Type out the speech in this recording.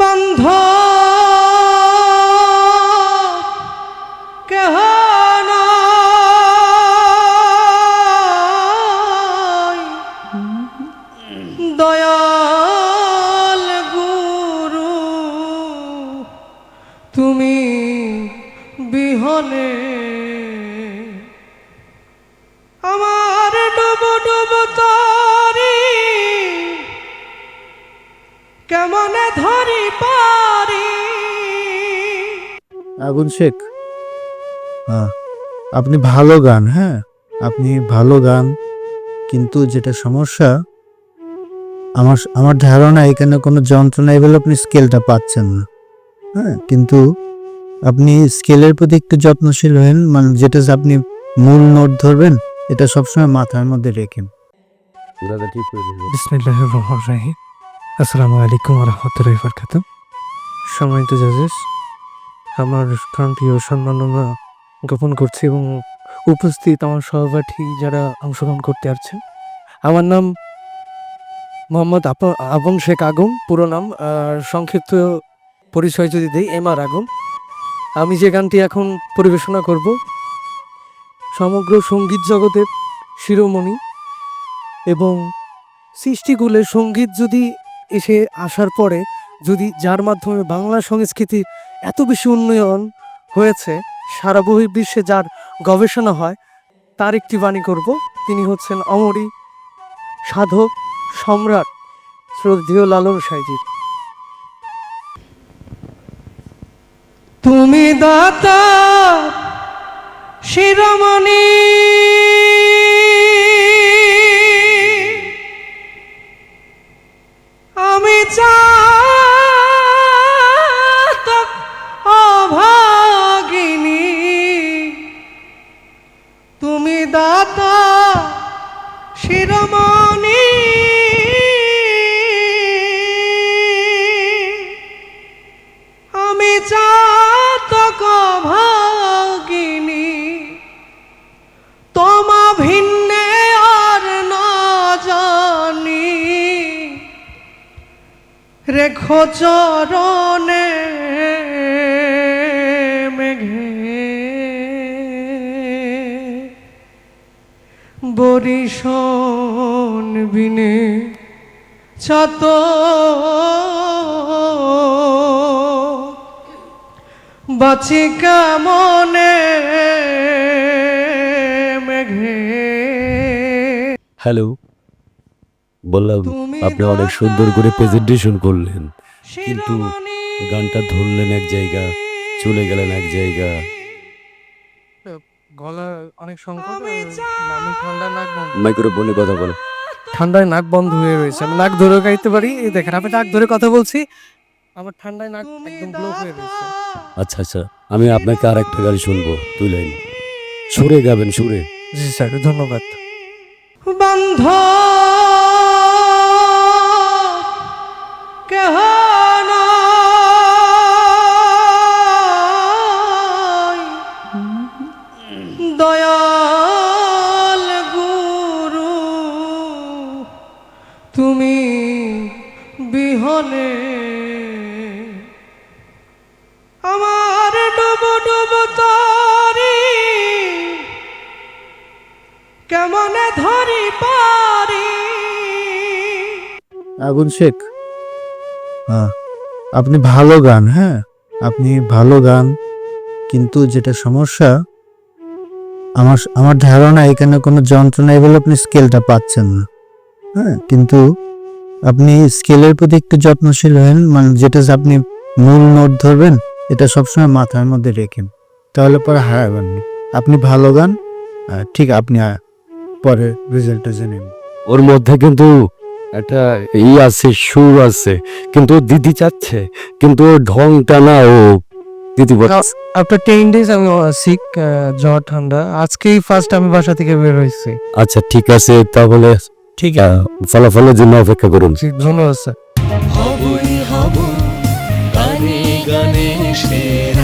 বন্ধ। কেহ দয়াল গুরু তুমি বিহনে কেমনে ধরি পারি? আগুন শেখ। হ্যাঁ। আপনি ভালো গান হ্যাঁ? আপনি ভালো গান কিন্তু যেটা সমস্যা আমার আমার ধারণা এখানে কোনো যন্ত্রণা বলে আপনি স্কেলটা পাচ্ছেন না। হ্যাঁ কিন্তু আপনি স্কেলের প্রতি একটু যত্নশীল হন মানে যেটা আপনি মূল নোট ধরবেন এটা সবসময় মাথার মধ্যে রেখেন দাদা ঠিক করে দিল বিসমিল্লাহ রহমান রাহিম। আসসালামু আলাইকুম রহমতুল্লাহ বরকাত সম্মানিত জাজেস, আমার প্রান্তীয় সম্মাননা জ্ঞাপন করছি এবং উপস্থিত আমার সহপাঠী যারা অংশগ্রহণ করতে আসছেন। আমার নাম মোহাম্মদ আবন শেখ আগম, পুরো নাম। আর সংক্ষিপ্ত পরিচয় যদি দিই, এম আর আগম। আমি যে গানটি এখন পরিবেশনা করব, সমগ্র সংগীত জগতের শিরোমণি এবং সৃষ্টিকুলে সংগীত যদি এসে আসার পরে যদি যার মাধ্যমে বাংলা সংস্কৃতি এত বেশি উন্নয়ন হয়েছে, সারা বহির্বিশ্বে যার গবেষণা হয়, তার একটি বাণী করব। তিনি হচ্ছেন অমরী সাধক সম্রাট শ্রদ্ধেয় লালন সাইজির। তুমি দাতা শিরোমণি অভাগিনী তুমি দাতা শিরোমণি। আমি চাতক ভাগিনী তোমা ভিন্নে আর না জানি। রেখো চরণে বরিশন বিনে ছাত। বাঁচি কেমনে মেঘে? হ্যালো বললাম তুমি আপনি অনেক সুন্দর করে প্রেজেন্টেশন করলেন। কিন্তু গানটা ধরলেন এক জায়গা চলে গেলেন এক জায়গা। গলা অনেক সংকট আমি ঠান্ডা নাক বন্ধ মাইক্রোফোনে কথা বলে। ঠান্ডায় নাক বন্ধ হয়ে রয়েছে। আমি নাক ধরে গাইতে পারি। এই দেখেন আমি নাক ধরে কথা বলছি। আমার ঠান্ডায় নাক একদম ব্লক হয়ে রয়েছে। আচ্ছা আচ্ছা আমি আপনাকে আর একটা গাড়ি শুনব। দুই লাইন সুরে গাবেন সুরে। জি স্যার ধন্যবাদ। বন্ধ আমার ডুব ডুব তরি। কেমনে ধরি পারি? আগুন শেখ। হ্যাঁ। আপনি ভালো গান হ্যাঁ? আপনি ভালো গান কিন্তু যেটা সমস্যা আমার আমার ধারণা এখানে কোনো যন্ত্রণা বলে আপনি স্কেলটা পাচ্ছেন না। হ্যাঁ কিন্তু আপনি স্কেলের প্রতি একটু যত্নশীল হন মানে যেটা আপনি মূল নোট ধরবেন এটা সবসময় মাথার মধ্যে রেখেন তাহলে পরে হারাবেন না। আপনি ভালো গান ঠিক আপনি পরে রেজাল্টটা জেনে নিন। ওর মধ্যে কিন্তু একটা ই আছে সুর আছে কিন্তু দিদি চাচ্ছে কিন্তু ঢংটা না ও দিদি বল- আফটার টেন ডেজ আমি সিক জ্বর ঠান্ডা। আজকেই ফার্স্ট আমি বাসা থেকে বের হয়েছি। আচ্ছা ঠিক আছে তাহলে ঠিক আহ, ফলাফলের জন্য অপেক্ষা করুন। আছে ধন্যবাদ স্যার गणेशेन